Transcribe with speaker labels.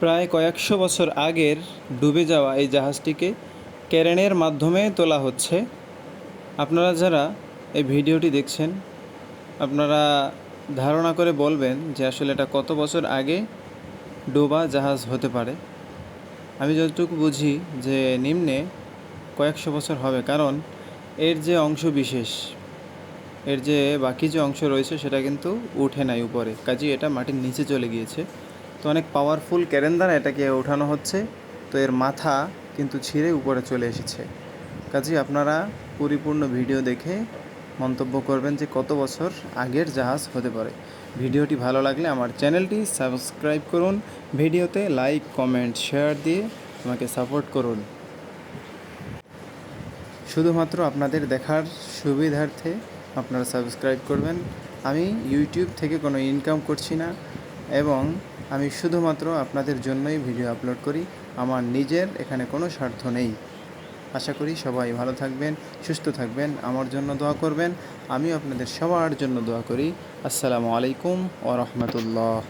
Speaker 1: প্রায় কয়েকশো বছর আগের ডুবে যাওয়া এই জাহাজটিকে ক্যারেনের মাধ্যমে তোলা হচ্ছে। আপনারা যারা এই ভিডিওটি দেখছেন, আপনারা ধারণা করে বলবেন যে আসলে এটা কত বছর আগে ডোবা জাহাজ হতে পারে। আমি যতটুকু বুঝি যে নিম্নে কয়েকশো বছর হবে, কারণ এর যে অংশ বিশেষ, এর যে বাকি যে অংশ রয়েছে সেটা কিন্তু উঠে নাই উপরে, কাজেই এটা মাটির নিচে চলে গিয়েছে। তো অনেক পাওয়ারফুল ক্যারেন দ্বারা এটাকে ওঠানো হচ্ছে। তো এর মাথা কিন্তু ছিঁড়ে উপরে চলে এসেছে। কাজেই আপনারা পরিপূর্ণ ভিডিও দেখে মন্তব্য করবেন যে কত বছর আগের জাহাজ হতে পারে। ভিডিওটি ভালো লাগলে আমার চ্যানেলটি সাবস্ক্রাইব করুন, ভিডিওতে লাইক কমেন্ট শেয়ার দিয়ে আমাকে সাপোর্ট করুন। শুধুমাত্র আপনাদের দেখার সুবিধার্থে আপনারা সাবস্ক্রাইব করবেন। আমি ইউটিউব থেকে কোনো ইনকাম করছি না এবং আমি শুধুমাত্র আপনাদের জন্যই ভিডিও আপলোড করি। আমার নিজের এখানে কোনো স্বার্থ নেই। আশা করি সবাই ভালো থাকবেন, সুস্থ থাকবেন, আমার জন্য দোয়া করবেন। আমি আপনাদের সবার জন্য দোয়া করি। আসসালামু আলাইকুম ও রহমতুল্লাহ।